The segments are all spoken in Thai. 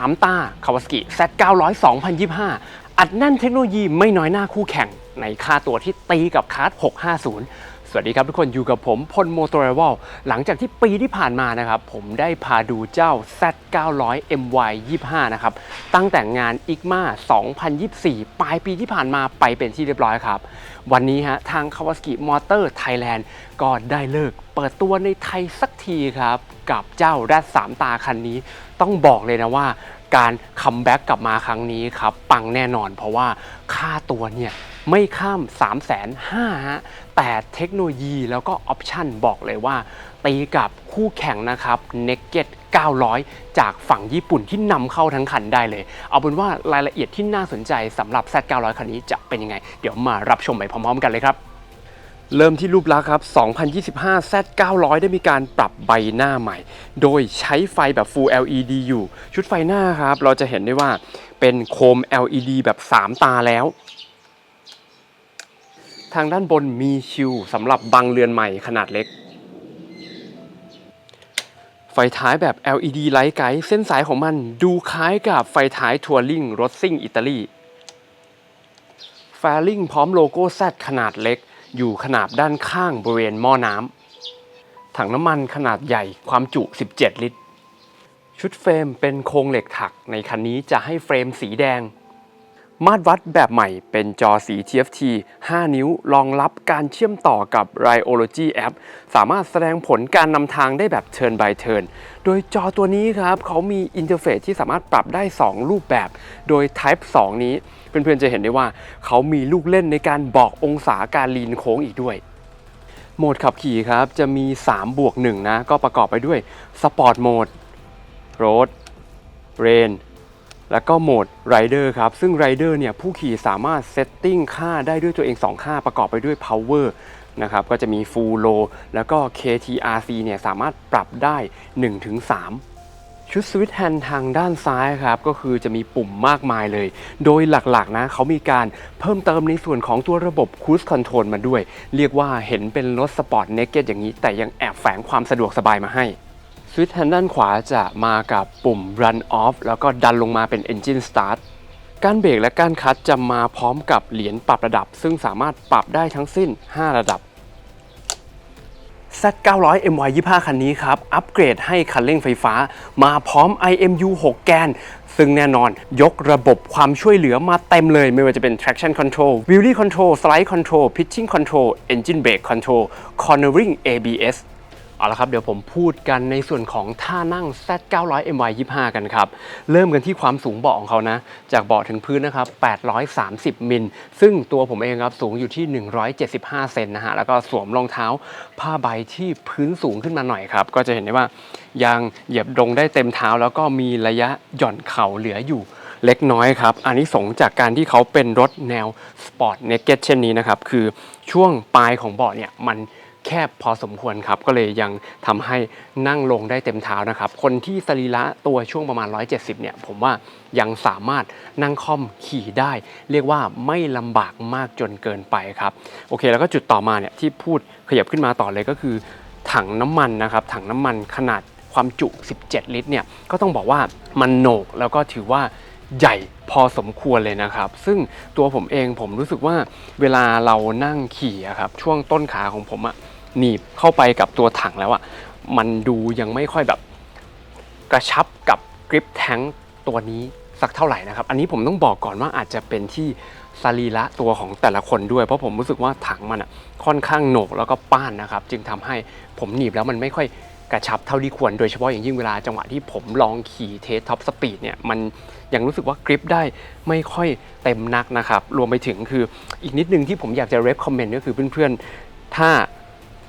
ดสามตา Kawasaki Z900 2025 อัดแน่นเทคโนโลยีไม่น้อยหน้าคู่แข่งในค่าตัวที่ตีกับคาร์ด650 สวัสดีครับทุกคนอยู่กับผมพลโมโตรวลหลังจากที่ปีที่ผ่านมานะครับผมได้พาดูเจ้า Z900 MY 25 นะครับตั้งแต่งาน IGMA 2024 ปลายปีที่ผ่านมาไปเป็นที่เรียบร้อยครับ วันนี้ฮะทาง Kawasaki Motor Thailand ก็ได้เลิกเปิดตัวในไทยสักทีครับ กับเจ้าแรดสามตาคันนี้ต้องบอกเลยนะว่าการคัมแบ็กกลับมาครั้งนี้ครับปังแน่นอนเพราะว่าค่าตัวเนี่ย ไม่ข้าม 3 5 0 0 0 0ฮะแต่เทคโนโลยีแล้วก็ออปชันบอกเลยว่า ตีกับคู่แข่งนะครับ Naked 900 จากฝั่งญี่ปุ่นที่นำเข้าทั้งคันได้เลย เอาเป็นว่ารายละเอียดที่น่าสนใจสำหรับ Z900 คันนี้จะเป็นยังไง เดี๋ยวมารับชมไปพร้อมๆกันเลยครับเริ่มที่รูปลักษณ์ครับ 2025 Z900 ได้มีการปรับใบหน้าใหม่ โดยใช้ไฟแบบ Full LED อยู่ ชุดไฟหน้าครับ เราจะเห็นได้ว่าเป็นโคม LED แบบ 3 ตาแล้ว ทางด้านบนมีชิวสำหรับบังเรือนใหม่ขนาดเล็ก ไฟท้ายแบบ LED ไลท์ไกด์เส้นสายของมันดูคล้ายกับไฟท้ายทัวริงรถซิ่งอิตาลีแฟลิงพร้อมโลโก้ Z ขนาดเล็ก อยู่ขนาบด้านข้างบริเวณหม้อน้ำถังน้ำมันขนาดใหญ่ความจุ 17 ลิตร ชุดเฟรมเป็นโครงเหล็กถักในคันนี้จะให้เฟรมสีแดง มาตรวัดแบบใหม่เป็นจอสี TFT 5 นิ้วรองรับการเชื่อมต่อกับ Ryology App สามารถแสดงผลการนำทางได้แบบ Turn by Turn โดยจอตัวนี้ครับเขามีอินเทอร์เฟซที่สามารถปรับได้ 2 รูปแบบ โดย Type 2 นี้เพื่อนๆจะเห็นได้ว่า เขามีลูกเล่นในการบอกองศาการลีนโค้งอีกด้วยโหมดขับขี่ครับจะมี3บวก1นะก็ประกอบไปด้วย Sport Mode Road Rain แล้วก็โหมด Rider ครับ ซึ่ง Rider เนี่ยผู้ขี่สามารถเซตติ้งค่าได้ด้วยตัวเอง 2 ค่าประกอบไปด้วย Power นะครับ ก็จะมี Full Low แล้วก็ KTRC เนี่ยสามารถปรับได้ 1-3ชุดสวิตช์แฮนด์ทางด้านซ้ายครับ ก็คือจะมีปุ่มมากมายเลย โดยหลักๆนะเขามีการเพิ่มเติมในส่วนของตัวระบบ Cruise Control มาด้วย เรียกว่าเห็นเป็นรถสปอร์ตเน k เก็ตอย่างนี้ แต่ยังแอบแฝงความสะดวกสบายมาให้ สวิตช์แฮนด์ด้านขวาจะมากับปุ่ม Run Off แล้วก็ดันลงมาเป็น Engine Start การเบรกและการคัดจะมาพร้อมกับเหรียญปรับระดับ ซึ่งสามารถปรับได้ทั้งสิ้น 5 ระดับ Z900 MY25 คันนี้ครับ อัปเกรดให้คันเร่งไฟฟ้า มาพร้อม IMU 6 แกน ซึ่งแน่นอนยกระบบความช่วยเหลือมาเต็มเลย ไม่ว่าจะเป็น traction control wheelie control slide control pitching control engine brake control cornering ABS เอาละครับเดี๋ยวผมพูดกันในส่วนของท่านั่ง Z900 MY25 กันครับ เริ่มกันที่ความสูงเบาะของเขานะ จากเบาะถึงพื้นนะครับ 830 มิล ซึ่งตัวผมเองครับสูงอยู่ที่ 175 เซนนะฮะ แล้วก็สวมรองเท้าผ้าใบที่พื้นสูงขึ้นมาหน่อยครับ ก็จะเห็นได้ว่ายังเหยียบลงได้เต็มเท้า แล้วก็มีระยะหย่อนเข่าเหลืออยู่เล็กน้อยครับ อันนี้สงจากการที่เขาเป็นรถแนวสปอร์ตเน k เก็ตเช่นนี้นะครับ คือช่วงปลายของเบาะเนี่ยมัน แคบพอสมควรครับ ก็เลยยังทำให้นั่งลงได้เต็มเท้านะครับ คนที่สรีระตัวช่วงประมาณ 170 เนี่ย ผมว่ายังสามารถนั่งค่อมขี่ได้ เรียกว่าไม่ลำบากมากจนเกินไปครับ โอเค แล้วก็จุดต่อมาเนี่ยที่พูดขยับขึ้นมาต่อเลยก็คือ ถังน้ำมันนะครับ ถังน้ำมันขนาดความจุ 17 ลิตร เนี่ย ก็ต้องบอกว่ามันโหนกแล้วก็ถือว่าใหญ่พอสมควรเลยนะครับ ซึ่งตัวผมเองผมรู้สึกว่าเวลาเรานั่งขี่ครับ ช่วงต้นขาของผมอะ หนีบเข้าไปกับตัวถังแล้วอะมันดูยังไม่ค่อยแบบกระชับกับกริปแทงตัวนี้สักเท่าไหร่นะครับ อันนี้ผมต้องบอกก่อนว่าอาจจะเป็นที่สรีระตัวของแต่ละคนด้วย เพราะผมรู้สึกว่าถังมันอะค่อนข้างโหนกแล้วก็ป้านนะครับ จึงทำให้ผมหนีบแล้วมันไม่ค่อยกระชับเท่าที่ควร โดยเฉพาะอย่างยิ่งเวลาจังหวะที่ผมลองขี่เทสท็อปสปีดเนี่ยมันยังรู้สึกว่ากริปได้ไม่ค่อยเต็มนักนะครับ รวมไปถึงคืออีกนิดนึงที่ผมอยากจะเรฟคอมเมนต์ก็คือเพื่อนๆ ถ้า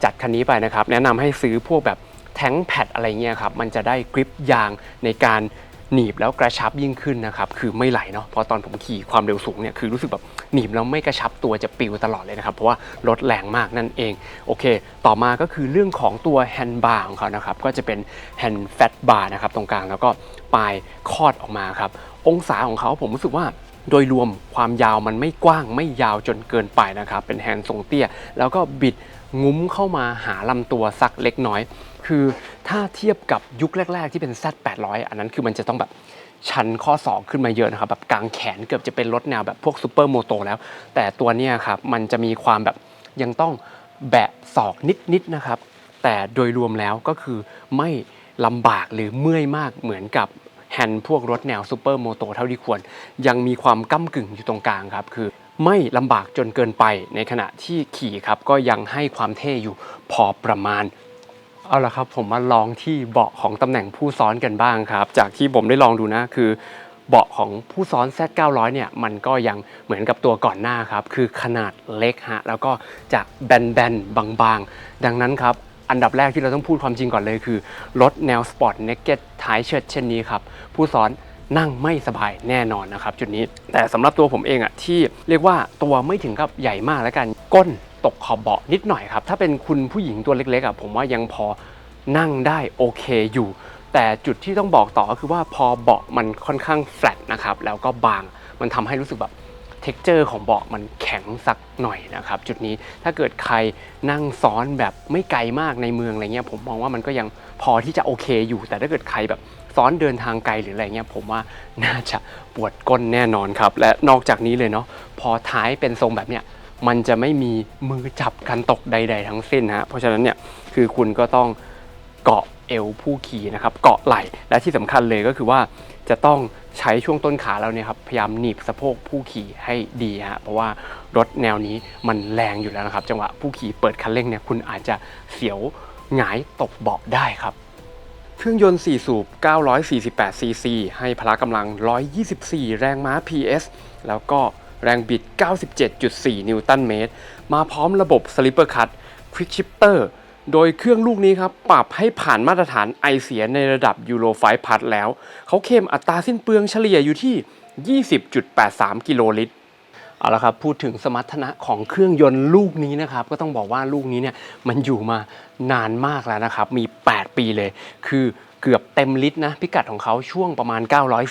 จัดคันนี้ไปนะครับ แนะนำให้ซื้อพวกแบบแท้งแพดอะไรเงี้ยครับ มันจะได้กริปยางในการหนีบแล้วกระชับยิ่งขึ้นนะครับ คือไม่ไหลเนาะเพราะตอนผมขี่ความเร็วสูงเนี่ยคือรู้สึกแบบหนีบแล้วไม่กระชับตัวจะปิวตลอดเลยนะครับ เพราะว่ารถแรงมากนั่นเอง โอเค ต่อมาก็คือเรื่องของตัวแฮนด์บาร์ของเขานะครับ ก็จะเป็นแฮนด์แฟตบาร์นะครับตรงกลางแล้วก็ปลายคอดออกมาครับ องศาของเขาผมรู้สึกว่าโดยรวมความยาวมันไม่กว้างไม่ยาวจนเกินไปนะครับ เป็นแฮนด์ทรงเตี้ย แล้วก็บิด งุ้มเข้ามาหาลำตัวสักเล็กน้อย คือถ้าเทียบกับยุคแรก ๆ ที่เป็น Z 800 อันนั้นคือมันจะต้องแบบชันข้อศอกขึ้นมาเยอะนะครับแบบกลางแขนเกือบจะเป็นรถแนวแบบพวกซูเปอร์โมโตแล้ว แต่ตัวเนี้ยครับมันจะมีความแบบยังต้องแบะศอกนิดๆนะครับ แต่โดยรวมแล้วก็คือไม่ลำบากหรือเมื่อยมากเหมือนกับแฮนด์พวกรถแนวซูเปอร์โมโตเท่าที่ควร ยังมีความก้ากึ่งอยู่ตรงกลางครับ คือ ไม่ลำบากจนเกินไป ในขณะที่ขี่ครับก็ยังให้ความเท่อยู่พอประมาณเอาละครับผมมาลองที่เบาะของตำแหน่งผู้ซ้อนกันบ้างครับ จากที่ผมได้ลองดูนะคือเบาะของผู้ซ้อน Z900 เนี่ยมันก็ยังเหมือนกับตัวก่อนหน้าครับคือขนาดเล็กฮะแล้วก็จะแบนๆบางๆ ดังนั้นครับอันดับแรกที่เราต้องพูดความจริงก่อนเลยคือรถแนวสปอร์ตเนกเก็ตท้ายเชิดเช่นนี้ครับผู้ซ้อน นั่งไม่สบายแน่นอนนะครับจุดนี้แต่สำหรับตัวผมเองอะที่เรียกว่าตัวไม่ถึงกับใหญ่มากแล้วกันก้นตกขอบเบาะนิดหน่อยครับ ถ้าเป็นคุณผู้หญิงตัวเล็กๆอะผมว่ายังพอนั่งได้โอเคอยู่ แต่จุดที่ต้องบอกต่อก็คือว่าพอเบาะมันค่อนข้างแฟลตนะครับแล้วก็บางมันทำให้รู้สึกแบบเท็กเจอร์ของเบาะมันแข็งสักหน่อยนะครับ จุดนี้ถ้าเกิดใครนั่งซ้อนแบบไม่ไกลมากในเมืองอะไรเงี้ยผมมองว่ามันก็ยังพอที่จะโอเคอยู่ แต่ถ้าเกิดใครแบบ ซ้อนเดินทางไกลหรืออะไรเงี้ยผมว่าน่าจะปวดก้นแน่นอนครับ และนอกจากนี้เลยเนาะพอท้ายเป็นทรงแบบเนี้ยมันจะไม่มีมือจับกันตกใด ๆ ทั้งสิ้นฮะเพราะฉะนั้นเนี่ยคือคุณก็ต้องเกาะเอวผู้ขี่นะครับเกาะไหล่และที่สำคัญเลยก็คือว่าจะต้องใช้ช่วงต้นขาเราเนี่ยครับพยายามหนีบสะโพกผู้ขี่ให้ดีฮะเพราะว่ารถแนวนี้มันแรงอยู่แล้วนะครับ จังหวะผู้ขี่เปิดคันเร่งเนี่ยคุณอาจจะเสียวหงายตกเบาะได้ครับ เครื่องยนต์ 4 สูบ 948 ซีซี ให้พละกำลัง 124 แรงม้า PS แล้วก็แรงบิด 97.4 นิวตันเมตร มาพร้อมระบบ Slipper Cut Quick Shifter โดยเครื่องลูกนี้ครับ ปรับให้ผ่านมาตรฐานไอเสียในระดับ Euro 5 Plus แล้ว เขาเคลมอัตราสิ้นเปลืองเฉลี่ยอยู่ที่ 20.83 กิโลลิตร เอาละครับพูดถึงสมรรถนะของเครื่องยนต์ลูกนี้นะครับก็ต้องบอกว่าลูกนี้เนี่ยมันอยู่มานานมากแล้วนะครับมี 8 ปีเลย คือเกือบเต็มลิตรนะพิกัดของเขาช่วงประมาณ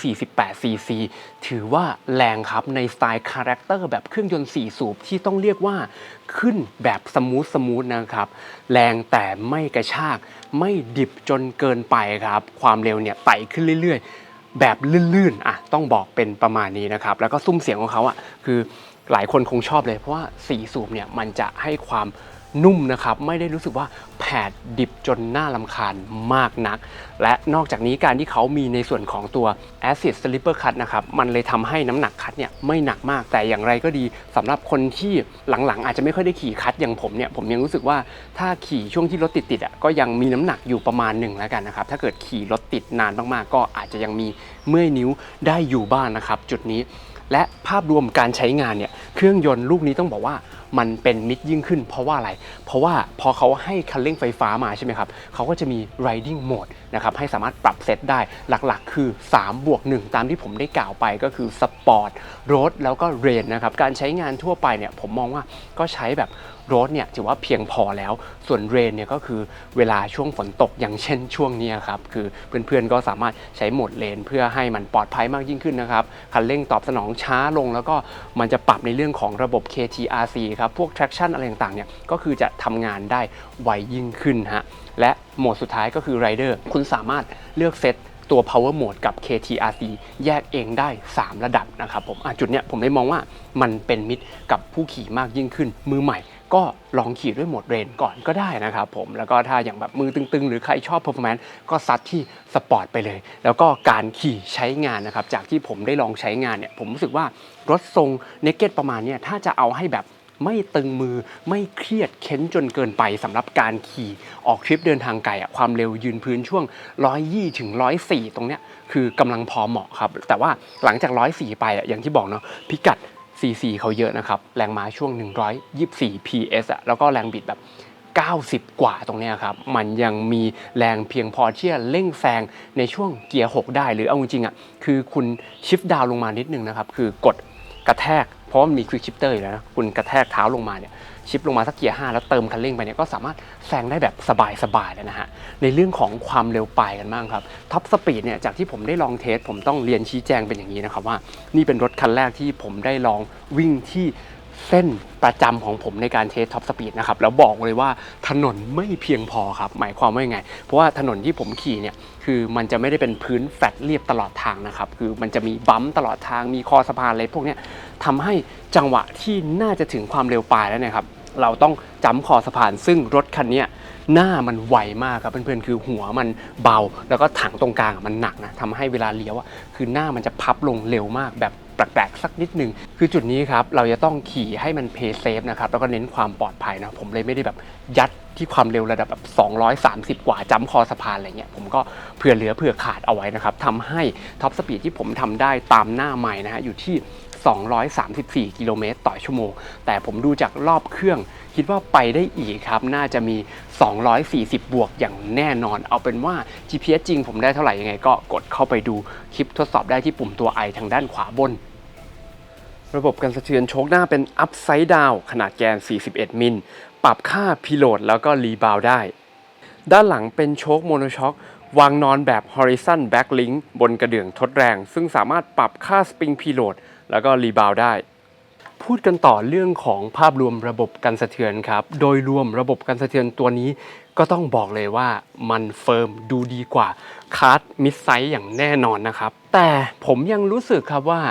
948 ซีซีถือว่าแรงครับในสไตล์คาแรคเตอร์แบบเครื่องยนต์ 4 สูบที่ต้องเรียกว่าขึ้นแบบสมูทสมูทนะครับ แรงแต่ไม่กระชาก ไม่ดิบจนเกินไปครับ ความเร็วเนี่ยไต่ขึ้นเรื่อยๆ แบบลื่นๆอะต้องบอกเป็นประมาณนี้นะครับ แล้วก็ซุ้มเสียงของเขาอะคือหลายคนคงชอบเลย เพราะว่าสีสูบเนี่ยมันจะให้ความ นุ่มนะครับ ไม่ได้รู้สึกว่าแผดดิบจนน่าลำคาญมากนัก และนอกจากนี้การที่เขามีในส่วนของตัว Acid Slipper Cut นะครับ มันเลยทำให้น้ำหนักคัดเนี่ยไม่หนักมาก แต่อย่างไรก็ดีสำหรับคนที่หลังๆ อาจจะไม่ค่อยได้ขี่คัดอย่างผมเนี่ย ผมยังรู้สึกว่าถ้าขี่ช่วงที่รถติดๆอะก็ยังมีน้ำหนักอยู่ประมาณหนึ่งแล้วกันนะครับ ถ้าเกิดขี่รถติดนานมากๆ ก็อาจจะยังมีเมื่อยนิ้วได้อยู่บ้างนะครับ จุดนี้ และภาพรวมการใช้งานเนี่ยเครื่องยนต์ลูกนี้ต้องบอกว่า มันเป็นมิดยิ่งขึ้น เพราะว่าอะไร เพราะว่าพอเขาให้คันเร่งไฟฟ้ามาใช่ไหมครับเขาก็จะมี riding mode นะครับให้สามารถปรับเซตได้หลักๆ คือ 3 บวก 1 ตามที่ผมได้กล่าวไปก็คือ Sport Road แล้วก็ Rain นะครับการใช้งานทั่วไปเนี่ยผมมองว่าก็ใช้แบบรถเนี่ยถือว่าเพียงพอแล้ว ส่วนเรนเนี่ยก็คือเวลาช่วงฝนตกอย่างเช่นช่วงนี้ครับ คือเพื่อนๆก็สามารถใช้โหมดเลน เพื่อให้มันปลอดภัยมากยิ่งขึ้นนะครับ คันเร่งตอบสนองช้าลง แล้วก็มันจะปรับในเรื่องของระบบ KTRC ครับพวก traction อะไรต่างๆเนี่ยก็คือจะทำงานได้ไวยิ่งขึ้นฮะและโหมดสุดท้ายก็คือ Rider คุณสามารถเลือกเซต ตัว power mode กับ KTRC แยกเองได้ 3 ระดับนะครับผมจุดเนี้ยผมเลยมองว่ามันเป็นมิตรกับผู้ขี่มากยิ่งขึ้น มือใหม่ก็ลองขี่ด้วยโหมดเรนก่อนก็ได้นะครับผมแล้วก็ถ้าอย่างแบบมือตึงๆ หรือใครชอบ performance ก็ซัดที่สปอร์ตไปเลย แล้วก็การขี่ใช้งานนะครับ จากที่ผมได้ลองใช้งานเนี่ยผมรู้สึกว่ารถทรงเนกเก็ตประมาณเนี้ยถ้าจะเอาให้แบบ ไม่ตึงมือไม่เครียดเค้นจนเกินไปสำหรับการขี่ออกทริปเดินทางไกลอะความเร็วยืนพื้นช่วง 120ถึง104 ตรงเนี้ยคือกำลังพอเหมาะครับ แต่ว่าหลังจาก 104 ไปอะอย่างที่บอกเนาะพิกัด CC เขาเยอะนะครับ แรงม้าช่วง 124 PS อะแล้วก็แรงบิดแบบ90 กว่าตรงเนี้ยครับ มันยังมีแรงเพียงพอที่จะเร่งแซงในช่วงเกียร์ 6 ได้ หรือเอาจริงๆอะคือคุณชิฟต์ดาวลงมานิดนึงนะครับ คือกดกระแทก เพราะมันมีควิกชิปเตอร์อยู่แล้วนะคุณกระแทกเท้าลงมาเนี่ยชิปลงมาสักเกียร์ห้าแล้วเติมคันเร่งไปเนี่ยก็สามารถแซงได้แบบสบายๆเลยนะฮะในเรื่องของความเร็วปลายกันบ้างครับท็อปสปีดเนี่ยจากที่ผมได้ลองเทสผมต้องเรียนชี้แจงเป็นอย่างนี้นะครับว่า นี่เป็นรถคันแรกที่ผมได้ลองวิ่งที่ เส้นประจำของผมในการเทสท็อปสปีดนะครับแล้วบอกเลยว่าถนนไม่เพียงพอครับหมายความว่ายังไง เพราะว่าถนนที่ผมขี่เนี่ยคือมันจะไม่ได้เป็นพื้นแฟลตเรียบตลอดทางนะครับคือมันจะมีบัมตลอดทางมีคอสะพานอะไรพวกนี้ทำให้จังหวะที่น่าจะถึงความเร็วปลายแล้วเนี่ยครับเราต้องจำคอสะพานซึ่งรถคันนี้หน้ามันไวมากครับเพื่อนๆคือหัวมันเบา แล้วก็ถังตรงกลางมันหนักนะทำให้เวลาเลี้ยวอะคือหน้ามันจะพับลงเร็วมากแบบ ปลกๆ สักนิดนึงคือจุดนี้ครับเราจะต้องขี่ให้มันเพย์เซฟนะครับแล้วก็เน้นความปลอดภัยนะผมเลยไม่ได้แบบยัดที่ความเร็วระดับแบบ 230 กว่าจ้ำคอสะพานอะไรเงี้ยผมก็เผื่อเหลือเผื่อขาดเอาไว้นะครับทำให้ท็อปสปีดที่ผมทำได้ตามหน้าใหม่นะฮะอยู่ที่234 กิโลเมตรต่อชั่วโมง แต่ผมดูจากรอบเครื่อง คิดว่าไปได้อีกครับ น่าจะมี 240 บวกอย่างแน่นอน เอาเป็นว่า GPS จริงผมได้เท่าไหร่ยังไงก็กดเข้าไปดูคลิปทดสอบได้ที่ปุ่มตัว I ทางด้านขวาบน ระบบการสะเทือนโชคหน้าเป็น Upside Down ขนาดแกน 41 มิล ปรับค่าพิโลดแล้วก็รีบาวได้ ด้านหลังเป็นโชคโมโนช็อควางนอนแบบ Horizon Backlink บนกระเดื่องทดแรง ซึ่งสามารถปรับค่าสปริงพีโลดแล้วก็รีบาวได้ พูดกันต่อเรื่องของภาพรวมระบบการสะเทือนครับ โดยรวมระบบการสะเทือนตัวนี้ก็ต้องบอกเลยว่ามันเฟิร์มดูดีกว่าคาร์ดมิดไซส์อย่างแน่นอนนะครับ แต่ผมยังรู้สึกครับว่า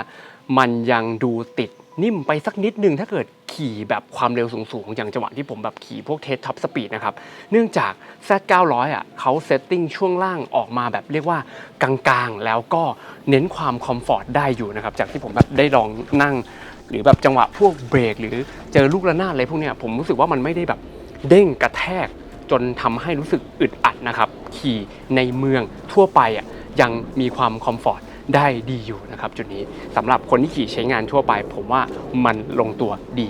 มันยังดูติดนิ่มไปสักนิดนึงถ้าเกิดขี่แบบความเร็วสูงๆ อย่างจังหวะที่ผมแบบขี่พวกเทสท็อปสปีดนะครับ เนื่องจาก Z900 อะเขาเซตติ้งช่วงล่างออกมาแบบเรียกว่ากลางๆ แล้วก็เน้นความคอมฟอร์ตได้อยู่นะครับ จากที่ผมแบบได้ลองนั่ง หรือแบบจังหวะพวกเบรกหรือเจอลูกระนาดอะไรพวกเนี้ยผมรู้สึกว่ามันไม่ได้แบบเด้งกระแทกจนทำให้รู้สึกอึดอัดนะครับ ขี่ในเมืองทั่วไปอะยังมีความคอมฟอร์ต ได้ดีอยู่นะครับจุดนี้สำหรับคนที่ขี่ใช้งานทั่วไป ผมว่ามันลงตัวดี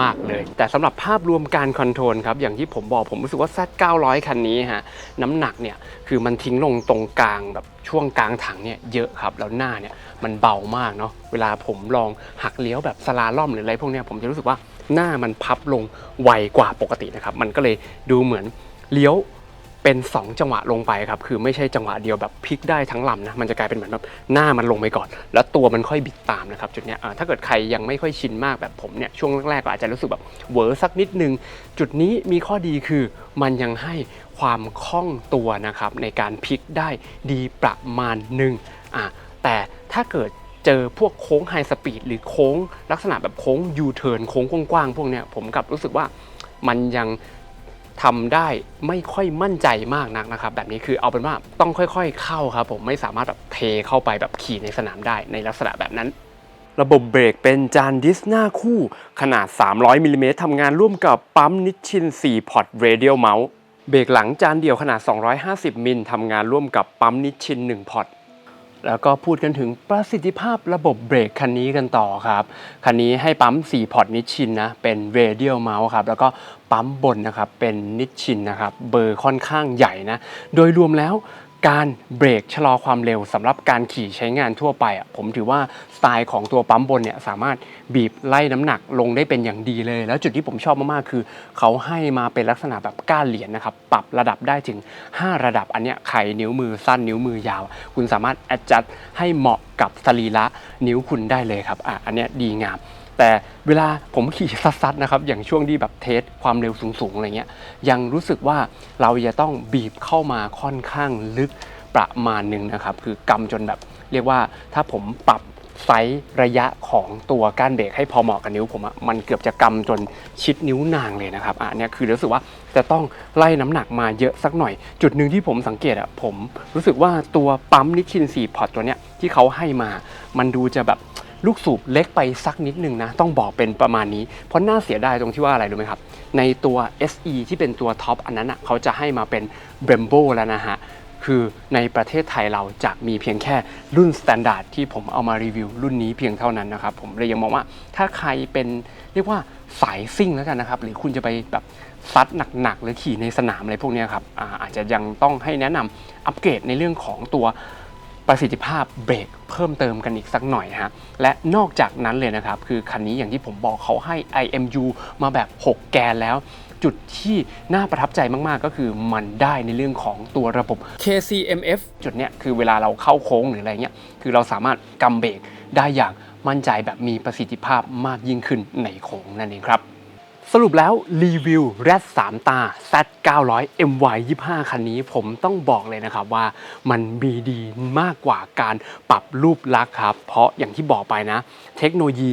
มาก ๆ เลย แต่สำหรับภาพรวมการคอนโทรลครับอย่างที่ผมบอกผมรู้สึกว่า Z900 คันนี้ฮะน้ำหนักเนี่ยคือมันทิ้งลงตรงกลางแบบช่วงกลางถังเนี่ยเยอะครับแล้วหน้าเนี่ยมันเบามากเนาะเวลาผมลองหักเลี้ยวแบบสลาล่อมหรืออะไรพวกเนี้ยผมจะรู้สึกว่าหน้ามันพับลงไวกว่าปกตินะครับมันก็เลยดูเหมือนเลี้ยว เป็น 2 จังหวะลงไปครับ คือไม่ใช่จังหวะเดียวแบบพลิกได้ทั้งลำนะ มันจะกลายเป็นเหมือนแบบหน้ามันลงไปก่อน แล้วตัวมันค่อยบิดตามนะครับจุดเนี้ยถ้าเกิดใครยังไม่ค่อยชินมากแบบผมเนี่ยช่วงแรกๆก็อาจจะรู้สึกแบบเหวอสักนิดนึง จุดนี้มีข้อดีคือมันยังให้ความคล่องตัวนะครับในการพลิกได้ดีประมาณหนึ่งอ่าแต่ถ้าเกิดเจอพวกโค้งไฮสปีดหรือโค้งลักษณะแบบโค้งยูเทิร์นโค้งกว้างๆพวกเนี้ยผมกลับรู้สึกว่ามันยัง ทำได้ไม่ค่อยมั่นใจมากนักนะครับ แบบนี้คือเอาเป็นว่าต้องค่อยๆเข้าครับผมไม่สามารถแบบเทเข้าไปแบบขี่ในสนามได้ในลักษณะแบบนั้นระบบเบรกเป็นจานดิสหน้าคู่ ขนาด 300มิลลิเมตรทำงานร่วมกับปั๊มนิชชิน 4 พอร์ตเรเดียลเมาส์เบรกหลังจานเดียวขนาด 250มิลทำงานร่วมกับปั๊มนิชชิน 1 พอร์ต แล้วก็พูดกันถึงประสิทธิภาพระบบเบรกคันนี้กันต่อครับ คันนี้ให้ปั๊ม 4 พอร์ตนิชชินนะ เป็น radial mouse ครับ แล้วก็ปั๊มบนนะครับ เป็นนิชชินนะครับ เบอร์ค่อนข้างใหญ่นะ โดยรวมแล้ว การเบรกชะลอความเร็วสำหรับการขี่ใช้งานทั่วไปอะผมถือว่าสไตล์ของตัวปั๊มบนเนี่ยสามารถบีบไล่น้ำหนักลงได้เป็นอย่างดีเลย แล้วจุดที่ผมชอบมากๆคือ เขาให้มาเป็นลักษณะแบบก้านเหรียญนะครับ ปรับระดับได้ถึง 5 ระดับอันเนี้ยใครนิ้วมือสั้นนิ้วมือยาว คุณสามารถ adjust ให้เหมาะกับสรีระนิ้วคุณได้เลยครับอะอันเนี้ยดีงาม แต่เวลาผมขี่ซัดๆนะครับ อย่างช่วงที่แบบเทสความเร็วสูงๆอะไรเงี้ย ยังรู้สึกว่าเราจะต้องบีบเข้ามาค่อนข้างลึกประมาณหนึ่งนะครับ คือกำจนแบบ เรียกว่าถ้าผมปรับไซส์ระยะของตัวก้านเบรกให้พอเหมาะกับนิ้วผมอะมันเกือบจะกำจนชิดนิ้วนางเลยนะครับอะเนี่ยคือรู้สึกว่าจะต้องไล่น้ำหนักมาเยอะสักหน่อย จุดหนึ่งที่ผมสังเกตอะผมรู้สึกว่าตัวปั๊มนิชชิน4พอร์ตตัวเนี้ยที่เขาให้มา มันดูจะแบบ ลูกสูบเล็กไปสักนิดนึงนะ ต้องบอกเป็นประมาณนี้ เพราะน่าเสียดายตรงที่ว่าอะไรรู้ไหมครับ ในตัว SE ที่เป็นตัวท็อปอันนั้นอะเขาจะให้มาเป็น b r e m b o แล้วนะฮะ คือในประเทศไทยเราจะมีเพียงแค่รุ่นสแตนดาร์ดที่ผมเอามารีวิวรุ่นนี้เพียงเท่านั้นนะครับ ผมเลยยังมองว่าถ้าใครเป็นเรียกว่าสายซิ่งแล้วกันนะครับ หรือคุณจะไปแบบซัดหนักๆหรือขี่ในสนามอะไรพวกนี้ครับอาอาจจะยังต้องให้แนะนำอัปเกรดในเรื่องของตัว ประสิทธิภาพเบรกเพิ่มเติมกันอีกสักหน่อยฮะและนอกจากนั้นเลยนะครับ คือคันนี้อย่างที่ผมบอกเขาให้ IMU มาแบบ 6 แกนแล้ว จุดที่น่าประทับใจมากๆ ก็คือมันได้ในเรื่องของตัวระบบ KCMF จุดเนี้ยคือเวลาเราเข้าโค้งหรืออะไรเงี้ยคือเราสามารถกำเบรกได้อย่างมั่นใจแบบมีประสิทธิภาพมากยิ่งขึ้นในโค้งนั่นเองครับ สรุปแล้วรีวิว r รด3ตา Z 900 MY 25 คันนี้ผมต้องบอกเลยนะครับว่ามันมีดีมากกว่าการปรับรูปลักษ์ครับ เพราะอย่างที่บอกไปนะ เทคโนโลยี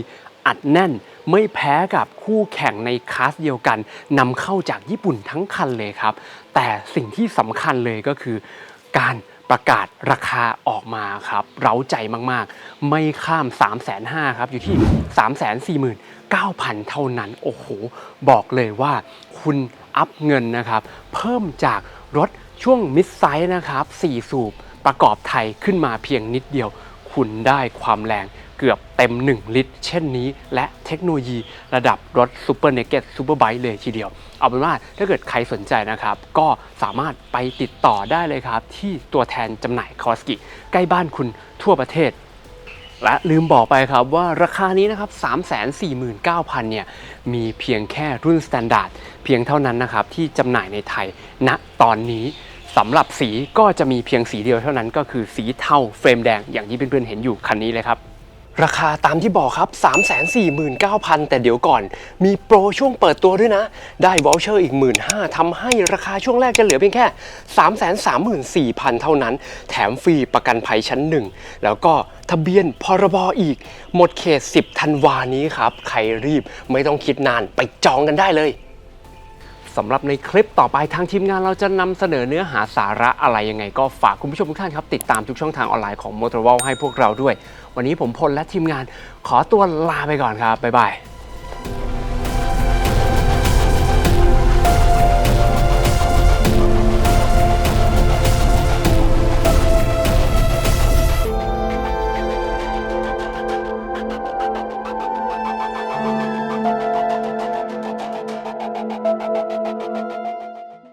อัดแน่นไม่แพ้กับคู่แข่งในคลาสเดียวกันนำเข้าจากญี่ปุ่นทั้งคันเลยครับ แต่สิ่งที่สำคัญเลยก็คือการ ประกาศราคาออกมาครับ เร้าใจมากๆ ไม่ข้าม 3 5 0 0 0ครับ อยู่ที่ 3 4 9 0 0 0 เท่านั้น โอ้โห บอกเลยว่าคุณอัพเงินนะครับ เพิ่มจากรถช่วงมิดไซส์นะครับ 4 สูบประกอบไทยขึ้นมาเพียงนิดเดียว คุณได้ความแรง เกือบเต็ม 1 ลิตร เช่นนี้ และเทคโนโลยีระดับรถ Super Naked Super Bike เลยทีเดียว เอาเป็นว่าถ้าเกิดใครสนใจนะครับ ก็สามารถไปติดต่อได้เลยครับ ที่ตัวแทนจำหน่ายคอสกิ ใกล้บ้านคุณทั่วประเทศและลืมบอกไปครับว่าราคานี้นะครับ 349,000 เนี่ย มีเพียงแค่รุ่นสแตนดาร์ดเพียงเท่านั้นนะครับ ที่จำหน่ายในไทยณตอนนี้สำหรับสีก็จะมีเพียงสีเดียวเท่านั้นก็คือสีเทาเฟรมแดงอย่างที่เพื่อนๆเห็นอยู่คันนี้เลยครับ ราคาตามที่บอกครับ 349,000 แต่เดี๋ยวก่อน มีโปรช่วงเปิดตัวด้วยนะ ได้วอลเชอร์อีก 15,000ทำให้ราคาช่วงแรกจะเหลือเพียงแค่ 334,000 เท่านั้น แถมฟรีประกันภัยชั้นหนึ่ง แล้วก็ทะเบียนพรบอีก หมดเขต 10 ธันวานี้ครับ ใครรีบไม่ต้องคิดนานไปจองกันได้เลย สำหรับในคลิปต่อไปทางทีมงานเราจะนำเสนอเนื้อหาสาระอะไรยังไง ก็ฝากคุณผู้ชมทุกท่านครับ ติดตามทุกช่องทางออนไลน์ของ m o t o r w a l ให้พวกเราด้วย วันนี้ผมพลและทีมงานขอตัวลาไปก่อนครับบ๊ายบาย